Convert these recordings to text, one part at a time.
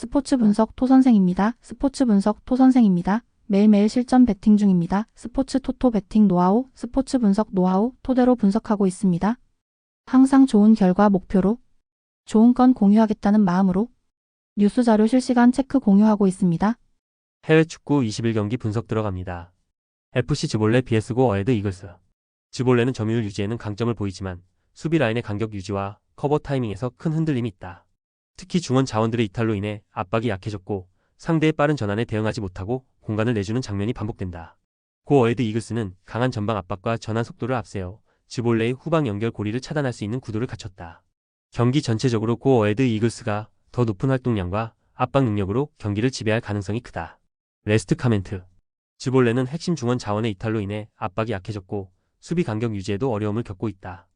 스포츠 분석 토 선생입니다. 스포츠 분석 토 선생입니다. 매일매일 실전 베팅 중입니다. 스포츠 토토 베팅 노하우, 스포츠 분석 노하우 토대로 분석하고 있습니다. 항상 좋은 결과 목표로 좋은 건 공유하겠다는 마음으로 뉴스 자료 실시간 체크 공유하고 있습니다. 해외 축구 21경기 분석 들어갑니다. FC 즈볼레 BS고 어헤드 이글스. 즈볼레는 점유율 유지에는 강점을 보이지만 수비 라인의 간격 유지와 커버 타이밍에서 큰 흔들림이 있다. 특히 중원 자원들의 이탈로 인해 압박이 약해졌고 상대의 빠른 전환에 대응하지 못하고 공간을 내주는 장면이 반복된다. 고 어헤드 이글스는 강한 전방 압박과 전환 속도를 앞세워 즈볼레의 후방 연결 고리를 차단할 수 있는 구도를 갖췄다. 경기 전체적으로 고 어헤드 이글스가 더 높은 활동량과 압박 능력으로 경기를 지배할 가능성이 크다. 레스트 카멘트 즈볼레는 핵심 중원 자원의 이탈로 인해 압박이 약해졌고 수비 간격 유지에도 어려움을 겪고 있다.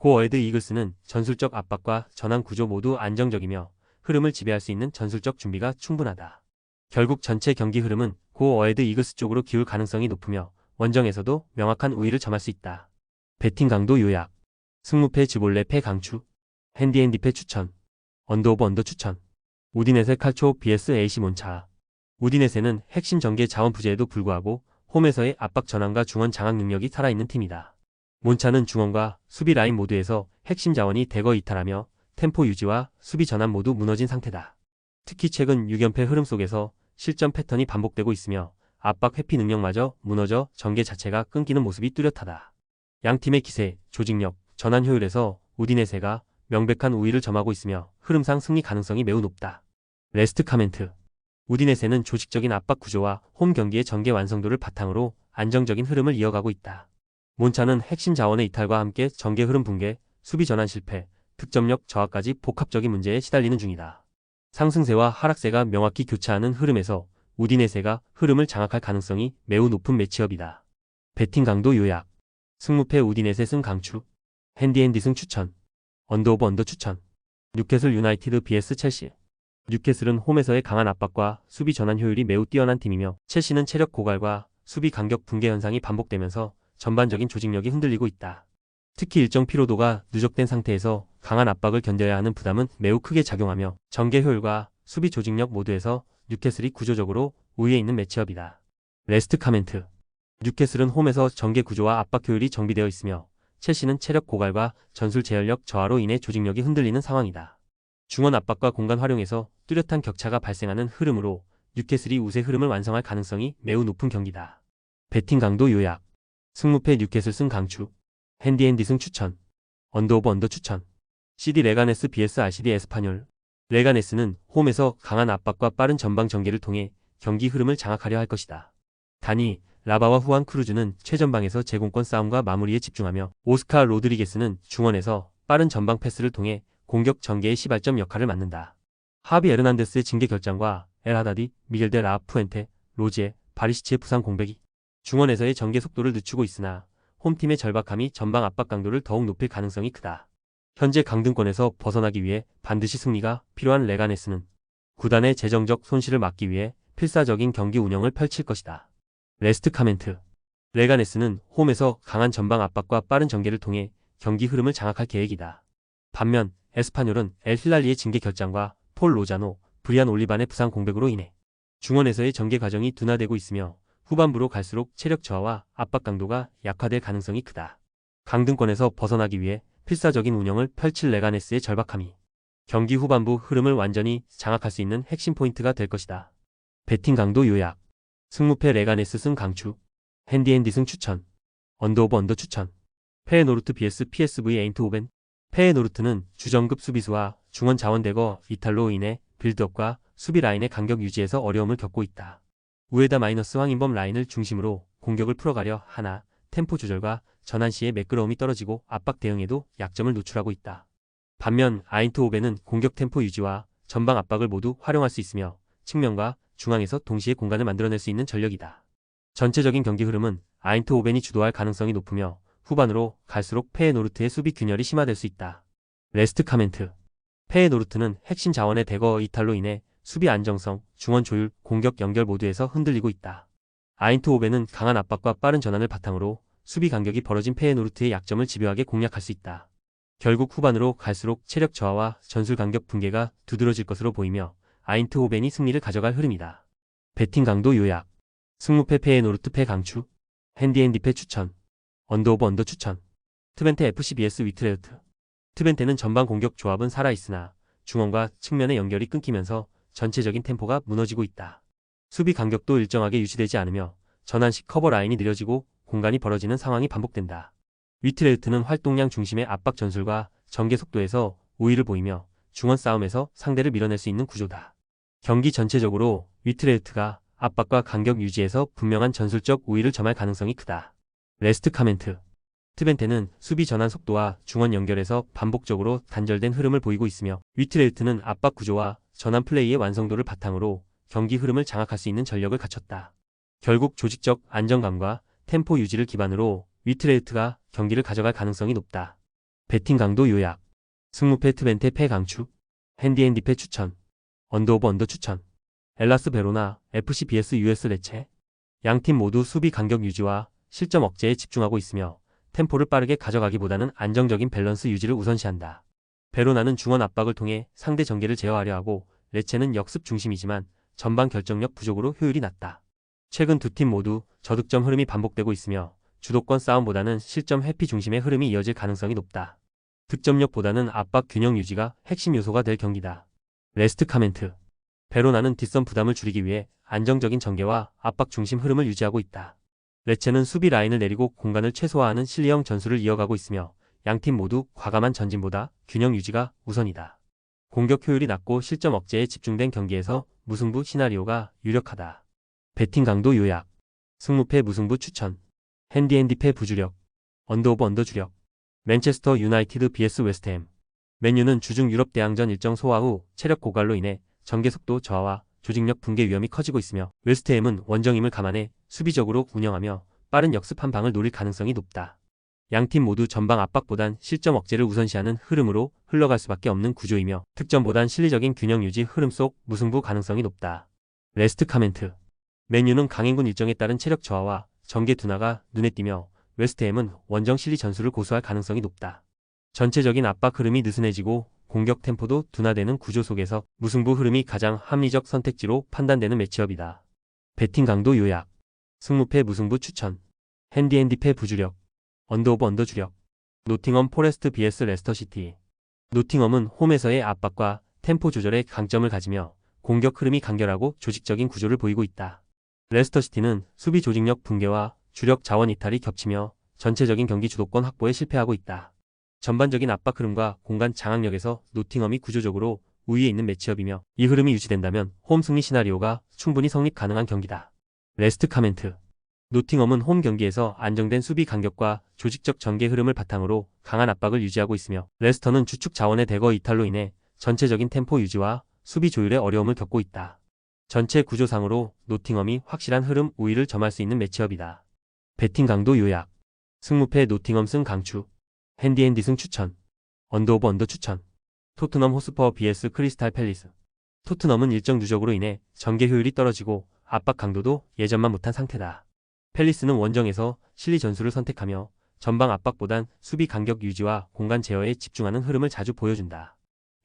고 어헤드 이글스는 전술적 압박과 전환 구조 모두 안정적이며 흐름을 지배할 수 있는 전술적 준비가 충분하다. 결국 전체 경기 흐름은 고 어헤드 이글스 쪽으로 기울 가능성이 높으며 원정에서도 명확한 우위를 점할 수 있다. 배팅 강도 요약 승무패 즈볼레 패 강추 핸디앤디패 추천 언더 오버 언더 추천 우디넷의 칼초 BS AC 몬차 우디넷에는 핵심 전개 자원 부재에도 불구하고 홈에서의 압박 전환과 중원 장악 능력이 살아있는 팀이다. 몬차는 중원과 수비 라인 모두에서 핵심 자원이 대거 이탈하며 템포 유지와 수비 전환 모두 무너진 상태다. 특히 최근 6연패 흐름 속에서 실전 패턴이 반복되고 있으며 압박 회피 능력마저 무너져 전개 자체가 끊기는 모습이 뚜렷하다. 양 팀의 기세, 조직력, 전환 효율에서 우디네세가 명백한 우위를 점하고 있으며 흐름상 승리 가능성이 매우 높다. 레스트 카멘트 우디네세는 조직적인 압박 구조와 홈 경기의 전개 완성도를 바탕으로 안정적인 흐름을 이어가고 있다. 몬차는 핵심 자원의 이탈과 함께 전개 흐름 붕괴, 수비 전환 실패, 득점력 저하까지 복합적인 문제에 시달리는 중이다. 상승세와 하락세가 명확히 교차하는 흐름에서 우디네세가 흐름을 장악할 가능성이 매우 높은 매치업이다. 배팅 강도 요약. 승무패 우디네세 승 강추. 핸디앤디 승 추천. 언더 오버 언더 추천. 뉴캐슬 유나이티드 vs 첼시. 뉴캐슬은 홈에서의 강한 압박과 수비 전환 효율이 매우 뛰어난 팀이며 첼시는 체력 고갈과 수비 간격 붕괴 현상이 반복되면서 전반적인 조직력이 흔들리고 있다. 특히 일정 피로도가 누적된 상태에서 강한 압박을 견뎌야 하는 부담은 매우 크게 작용하며 전개 효율과 수비 조직력 모두에서 뉴캐슬이 구조적으로 우위에 있는 매치업이다. 레스트 카멘트 뉴캐슬은 홈에서 전개 구조와 압박 효율이 정비되어 있으며 첼시는 체력 고갈과 전술 제어력 저하로 인해 조직력이 흔들리는 상황이다. 중원 압박과 공간 활용에서 뚜렷한 격차가 발생하는 흐름으로 뉴캐슬이 우세 흐름을 완성할 가능성이 매우 높은 경기다. 배팅 강도 요약 승무패 뉴캐슬 승 강추 핸디앤디 승 추천 언더 오버 언더 추천 CD 레가네스 BS RCD 에스파뇰 레가네스는 홈에서 강한 압박과 빠른 전방 전개를 통해 경기 흐름을 장악하려 할 것이다. 단이 라바와 후안 크루즈는 최전방에서 제공권 싸움과 마무리에 집중하며 오스카 로드리게스는 중원에서 빠른 전방 패스를 통해 공격 전개의 시발점 역할을 맡는다. 하비 에르난데스의 징계 결정과 엘하다디, 미겔 데 라푸엔테, 로지에, 바리시치의 부상 공백이 중원에서의 전개 속도를 늦추고 있으나 홈팀의 절박함이 전방 압박 강도를 더욱 높일 가능성이 크다. 현재 강등권에서 벗어나기 위해 반드시 승리가 필요한 레가네스는 구단의 재정적 손실을 막기 위해 필사적인 경기 운영을 펼칠 것이다. 레스트 카멘트 레가네스는 홈에서 강한 전방 압박과 빠른 전개를 통해 경기 흐름을 장악할 계획이다. 반면 에스파뇰은 엘 힐랄리의 징계 결정과 폴 로자노, 브리안 올리반의 부상 공백으로 인해 중원에서의 전개 과정이 둔화되고 있으며 후반부로 갈수록 체력 저하와 압박 강도가 약화될 가능성이 크다. 강등권에서 벗어나기 위해 필사적인 운영을 펼칠 레가네스의 절박함이 경기 후반부 흐름을 완전히 장악할 수 있는 핵심 포인트가 될 것이다. 배팅 강도 요약 승무패 레가네스 승 강추 핸디앤디 승 추천 언더 오버 언더 추천 페에노르트 BS PSV 에인트호벤 페에노르트는 주전급 수비수와 중원 자원 대거 이탈로 인해 빌드업과 수비 라인의 간격 유지에서 어려움을 겪고 있다. 우에다 마이너스 황인범 라인을 중심으로 공격을 풀어가려 하나 템포 조절과 전환 시에 매끄러움이 떨어지고 압박 대응에도 약점을 노출하고 있다. 반면 아인트호벤은 공격 템포 유지와 전방 압박을 모두 활용할 수 있으며 측면과 중앙에서 동시에 공간을 만들어낼 수 있는 전력이다. 전체적인 경기 흐름은 아인트호벤이 주도할 가능성이 높으며 후반으로 갈수록 페에노르트의 수비 균열이 심화될 수 있다. 레스트 카멘트 페에노르트는 핵심 자원의 대거 이탈로 인해 수비 안정성, 중원 조율, 공격 연결 모두에서 흔들리고 있다. 아인트호벤은 강한 압박과 빠른 전환을 바탕으로 수비 간격이 벌어진 페에노르트의 약점을 집요하게 공략할 수 있다. 결국 후반으로 갈수록 체력 저하와 전술 간격 붕괴가 두드러질 것으로 보이며 아인트호벤이 승리를 가져갈 흐름이다. 배팅 강도 요약. 승무패 패의 노르트패 강추. 핸디앤디패 추천. 언더 오버 언더 추천. 트벤테 FC BS 위트레우트. 트벤테는 전방 공격 조합은 살아있으나 중원과 측면의 연결이 끊기면서 전체적인 템포가 무너지고 있다. 수비 간격도 일정하게 유지되지 않으며 전환식 커버 라인이 느려지고 공간이 벌어지는 상황이 반복된다. 위트레우트는 활동량 중심의 압박 전술과 전개 속도에서 우위를 보이며 중원 싸움에서 상대를 밀어낼 수 있는 구조다. 경기 전체적으로 위트레우트가 압박과 간격 유지에서 분명한 전술적 우위를 점할 가능성이 크다. 레스트 카멘트 트벤테는 수비 전환 속도와 중원 연결에서 반복적으로 단절된 흐름을 보이고 있으며 위트레우트는 압박 구조와 전환 플레이의 완성도를 바탕으로 경기 흐름을 장악할 수 있는 전력을 갖췄다. 결국 조직적 안정감과 템포 유지를 기반으로 위트레우트가 경기를 가져갈 가능성이 높다. 배팅 강도 요약. 승무패 트벤테 패 강추. 핸디앤디패 추천. 언더 오버 언더 추천. 엘라스 베로나 FC BS US 레체. 양팀 모두 수비 간격 유지와 실점 억제에 집중하고 있으며 템포를 빠르게 가져가기보다는 안정적인 밸런스 유지를 우선시한다. 베로나는 중원 압박을 통해 상대 전개를 제어하려 하고 레체는 역습 중심이지만 전방 결정력 부족으로 효율이 낮다. 최근 두 팀 모두 저득점 흐름이 반복되고 있으며 주도권 싸움보다는 실점 회피 중심의 흐름이 이어질 가능성이 높다. 득점력보다는 압박 균형 유지가 핵심 요소가 될 경기다. 레스트 카멘트 베로나는 뒷선 부담을 줄이기 위해 안정적인 전개와 압박 중심 흐름을 유지하고 있다. 레체는 수비 라인을 내리고 공간을 최소화하는 실리형 전술을 이어가고 있으며 양팀 모두 과감한 전진보다 균형 유지가 우선이다. 공격 효율이 낮고 실점 억제에 집중된 경기에서 무승부 시나리오가 유력하다. 배팅 강도 요약. 승무패 무승부 추천. 핸디앤디패 부주력. 언더오버 언더 주력. 맨체스터 유나이티드 vs 웨스트햄. 맨유는 주중 유럽 대항전 일정 소화 후 체력 고갈로 인해 전개 속도 저하와 조직력 붕괴 위험이 커지고 있으며 웨스트햄은 원정임을 감안해 수비적으로 운영하며 빠른 역습 한 방을 노릴 가능성이 높다. 양팀 모두 전방 압박보단 실점 억제를 우선시하는 흐름으로 흘러갈 수밖에 없는 구조이며 득점보단 실리적인 균형 유지 흐름 속 무승부 가능성이 높다. 레스트 카멘트 맨유는 강행군 일정에 따른 체력 저하와 전개 둔화가 눈에 띄며 웨스트햄은 원정 실리 전술을 고수할 가능성이 높다. 전체적인 압박 흐름이 느슨해지고 공격 템포도 둔화되는 구조 속에서 무승부 흐름이 가장 합리적 선택지로 판단되는 매치업이다. 배팅 강도 요약 승무패 무승부 추천 핸디앤디패 부주력 언더오버 언더 주력 노팅엄 포레스트 vs 레스터시티 노팅엄은 홈에서의 압박과 템포 조절에 강점을 가지며 공격 흐름이 간결하고 조직적인 구조를 보이고 있다. 레스터시티는 수비 조직력 붕괴와 주력 자원 이탈이 겹치며 전체적인 경기 주도권 확보에 실패하고 있다. 전반적인 압박 흐름과 공간 장악력에서 노팅엄이 구조적으로 우위에 있는 매치업이며 이 흐름이 유지된다면 홈 승리 시나리오가 충분히 성립 가능한 경기다. 레스트 카멘트 노팅엄은 홈 경기에서 안정된 수비 간격과 조직적 전개 흐름을 바탕으로 강한 압박을 유지하고 있으며 레스터는 주축 자원의 대거 이탈로 인해 전체적인 템포 유지와 수비 조율에 어려움을 겪고 있다. 전체 구조상으로 노팅엄이 확실한 흐름 우위를 점할 수 있는 매치업이다. 배팅 강도 요약 승무패 노팅엄 승 강추 핸디앤디 승 추천 언더 오버 언더 추천 토트넘 호스퍼 vs 크리스탈 팰리스 토트넘은 일정 누적으로 인해 전개 효율이 떨어지고 압박 강도도 예전만 못한 상태다. 팰리스는 원정에서 실리 전술을 선택하며 전방 압박보단 수비 간격 유지와 공간 제어에 집중하는 흐름을 자주 보여준다.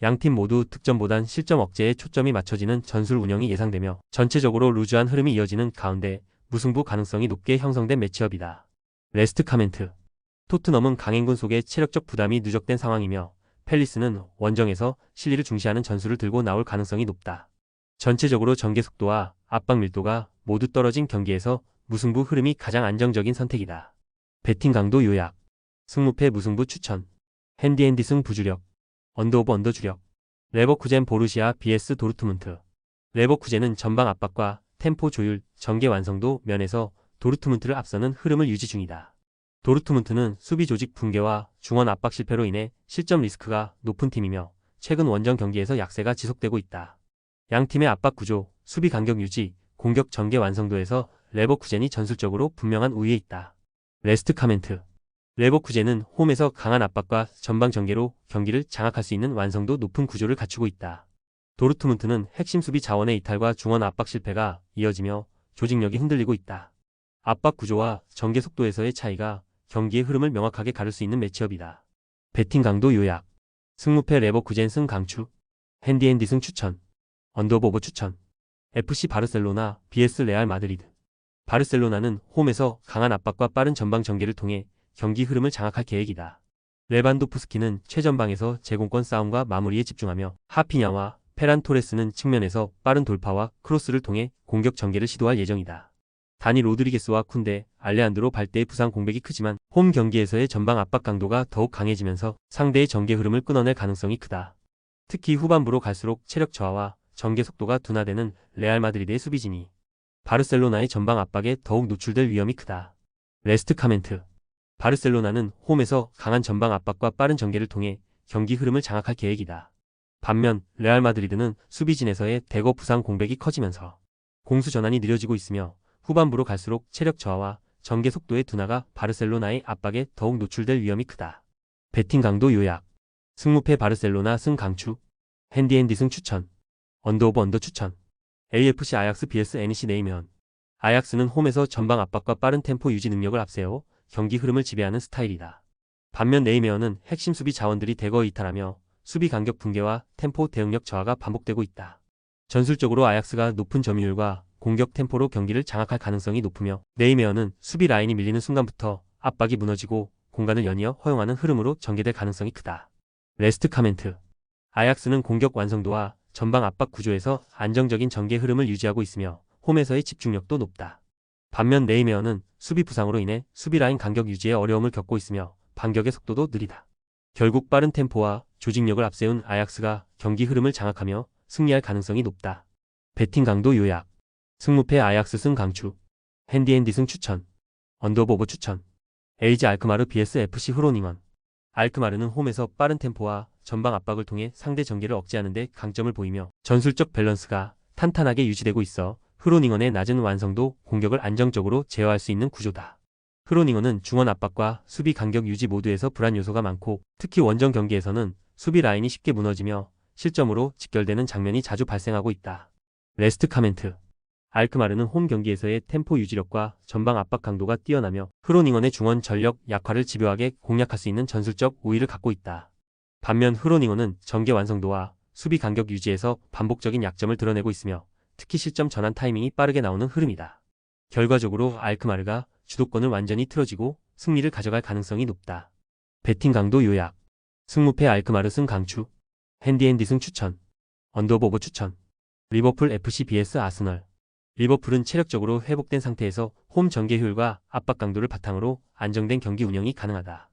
양팀 모두 득점보단 실점 억제에 초점이 맞춰지는 전술 운영이 예상되며 전체적으로 루즈한 흐름이 이어지는 가운데 무승부 가능성이 높게 형성된 매치업이다. 레스트 카멘트 토트넘은 강행군 속에 체력적 부담이 누적된 상황이며 팰리스는 원정에서 실리를 중시하는 전술을 들고 나올 가능성이 높다. 전체적으로 전개 속도와 압박 밀도가 모두 떨어진 경기에서 무승부 흐름이 가장 안정적인 선택이다. 배팅 강도 요약 승무패 무승부 추천 핸디앤디 승 부주력 언더오버 언더 주력 레버쿠젠 보르시아 BS 도르트문트 레버쿠젠은 전방 압박과 템포 조율, 전개 완성도 면에서 도르트문트를 앞서는 흐름을 유지 중이다. 도르트문트는 수비 조직 붕괴와 중원 압박 실패로 인해 실점 리스크가 높은 팀이며 최근 원정 경기에서 약세가 지속되고 있다. 양 팀의 압박 구조, 수비 간격 유지, 공격 전개 완성도에서 레버쿠젠이 전술적으로 분명한 우위에 있다. 레스트 카멘트 레버쿠젠은 홈에서 강한 압박과 전방 전개로 경기를 장악할 수 있는 완성도 높은 구조를 갖추고 있다. 도르트문트는 핵심 수비 자원의 이탈과 중원 압박 실패가 이어지며 조직력이 흔들리고 있다. 압박 구조와 전개 속도에서의 차이가 경기의 흐름을 명확하게 가를 수 있는 매치업이다. 배팅 강도 요약 승무패 레버쿠젠 승 강추 핸디앤디 승 추천 언더오버 오버 추천. FC 바르셀로나 vs 레알 마드리드. 바르셀로나는 홈에서 강한 압박과 빠른 전방 전개를 통해 경기 흐름을 장악할 계획이다. 레반도프스키는 최전방에서 제공권 싸움과 마무리에 집중하며 하피냐와 페란 토레스는 측면에서 빠른 돌파와 크로스를 통해 공격 전개를 시도할 예정이다. 다니 로드리게스와 쿤데, 알레안드로 발대의 부상 공백이 크지만 홈 경기에서의 전방 압박 강도가 더욱 강해지면서 상대의 전개 흐름을 끊어낼 가능성이 크다. 특히 후반부로 갈수록 체력 저하와 전개 속도가 둔화되는 레알 마드리드의 수비진이 바르셀로나의 전방 압박에 더욱 노출될 위험이 크다. 레스트 카멘트 바르셀로나는 홈에서 강한 전방 압박과 빠른 전개를 통해 경기 흐름을 장악할 계획이다. 반면 레알 마드리드는 수비진에서의 대거 부상 공백이 커지면서 공수 전환이 느려지고 있으며 후반부로 갈수록 체력 저하와 전개 속도의 둔화가 바르셀로나의 압박에 더욱 노출될 위험이 크다. 배팅 강도 요약 승무패 바르셀로나 승 강추 핸디앤디 승 추천 언더오버 언더 추천 AFC 아약스 BS NEC 네이면 아약스는 홈에서 전방 압박과 빠른 템포 유지 능력을 앞세워 경기 흐름을 지배하는 스타일이다. 반면 네이메어는 핵심 수비 자원들이 대거 이탈하며 수비 간격 붕괴와 템포 대응력 저하가 반복되고 있다. 전술적으로 아약스가 높은 점유율과 공격 템포로 경기를 장악할 가능성이 높으며 네이메어는 수비 라인이 밀리는 순간부터 압박이 무너지고 공간을 연이어 허용하는 흐름으로 전개될 가능성이 크다. 레스트 카멘트 아약스는 공격 완성도와 전방 압박 구조에서 안정적인 전개 흐름을 유지하고 있으며 홈에서의 집중력도 높다. 반면 네이메어는 수비 부상으로 인해 수비 라인 간격 유지에 어려움을 겪고 있으며 반격의 속도도 느리다. 결국 빠른 템포와 조직력을 앞세운 아약스가 경기 흐름을 장악하며 승리할 가능성이 높다. 배팅 강도 요약 승무패 아약스 승 강추. 핸디앤디 승 추천. 언더보버 추천. 에이지 알크마르 vs FC 후로닝원. 알크마르는 홈에서 빠른 템포와 전방 압박을 통해 상대 전개를 억제하는 데 강점을 보이며 전술적 밸런스가 탄탄하게 유지되고 있어 흐로닝원의 낮은 완성도 공격을 안정적으로 제어할 수 있는 구조다. 흐로닝원은 중원 압박과 수비 간격 유지 모두에서 불안 요소가 많고 특히 원정 경기에서는 수비 라인이 쉽게 무너지며 실점으로 직결되는 장면이 자주 발생하고 있다. 레스트 카멘트 알크마르는 홈 경기에서의 템포 유지력과 전방 압박 강도가 뛰어나며 흐로닝원의 중원 전력 약화를 집요하게 공략할 수 있는 전술적 우위를 갖고 있다. 반면 흐로닝원은 전개 완성도와 수비 간격 유지에서 반복적인 약점을 드러내고 있으며 특히 실점 전환 타이밍이 빠르게 나오는 흐름이다. 결과적으로 알크마르가 주도권을 완전히 틀어지고 승리를 가져갈 가능성이 높다. 배팅 강도 요약 승무패 알크마르 승 강추 핸디앤디 승 추천 언더보버 추천 리버풀 FC BS 아스널 리버풀은 체력적으로 회복된 상태에서 홈 전개 효율과 압박 강도를 바탕으로 안정된 경기 운영이 가능하다.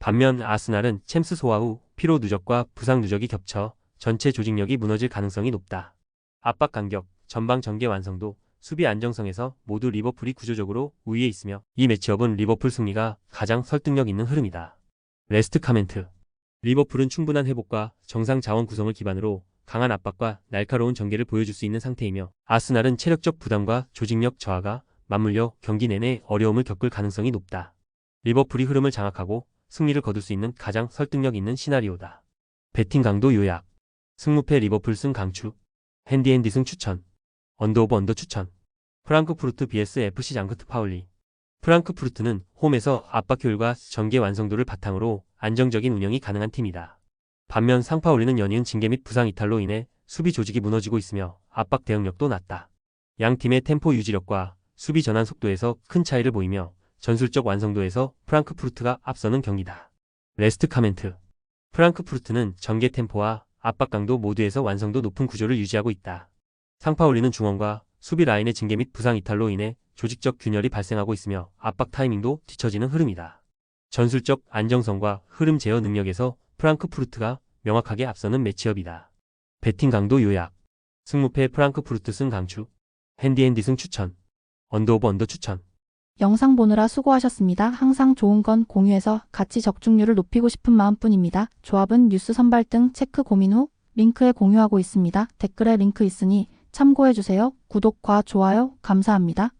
반면 아스날은 챔스 소화 후 피로 누적과 부상 누적이 겹쳐 전체 조직력이 무너질 가능성이 높다. 압박 간격, 전방 전개 완성도, 수비 안정성에서 모두 리버풀이 구조적으로 우위에 있으며 이 매치업은 리버풀 승리가 가장 설득력 있는 흐름이다. 레스트 카멘트 리버풀은 충분한 회복과 정상 자원 구성을 기반으로 강한 압박과 날카로운 전개를 보여줄 수 있는 상태이며 아스날은 체력적 부담과 조직력 저하가 맞물려 경기 내내 어려움을 겪을 가능성이 높다. 리버풀이 흐름을 장악하고 승리를 거둘 수 있는 가장 설득력 있는 시나리오다. 배팅 강도 요약 승무패 리버풀 승 강추 핸디앤디 승 추천 언더오버 언더 추천 프랑크푸르트 vs FC 장크트 파울리 프랑크푸르트는 홈에서 압박 효율과 전개 완성도를 바탕으로 안정적인 운영이 가능한 팀이다. 반면 상파울리는 연이은 징계 및 부상 이탈로 인해 수비 조직이 무너지고 있으며 압박 대응력도 낮다. 양 팀의 템포 유지력과 수비 전환 속도에서 큰 차이를 보이며 전술적 완성도에서 프랑크푸르트가 앞서는 경기다. 레스트 카멘트 프랑크푸르트는 전개 템포와 압박 강도 모두에서 완성도 높은 구조를 유지하고 있다. 상파울리는 중원과 수비 라인의 징계 및 부상 이탈로 인해 조직적 균열이 발생하고 있으며 압박 타이밍도 뒤처지는 흐름이다. 전술적 안정성과 흐름 제어 능력에서 프랑크푸르트가 명확하게 앞서는 매치업이다. 배팅 강도 요약 승무패 프랑크푸르트 승 강추 핸디앤디 승 추천 언더오버 언더 추천 영상 보느라 수고하셨습니다. 항상 좋은 건 공유해서 같이 적중률을 높이고 싶은 마음뿐입니다. 조합은 뉴스 선발 등 체크 고민 후 링크에 공유하고 있습니다. 댓글에 링크 있으니 참고해주세요. 구독과 좋아요 감사합니다.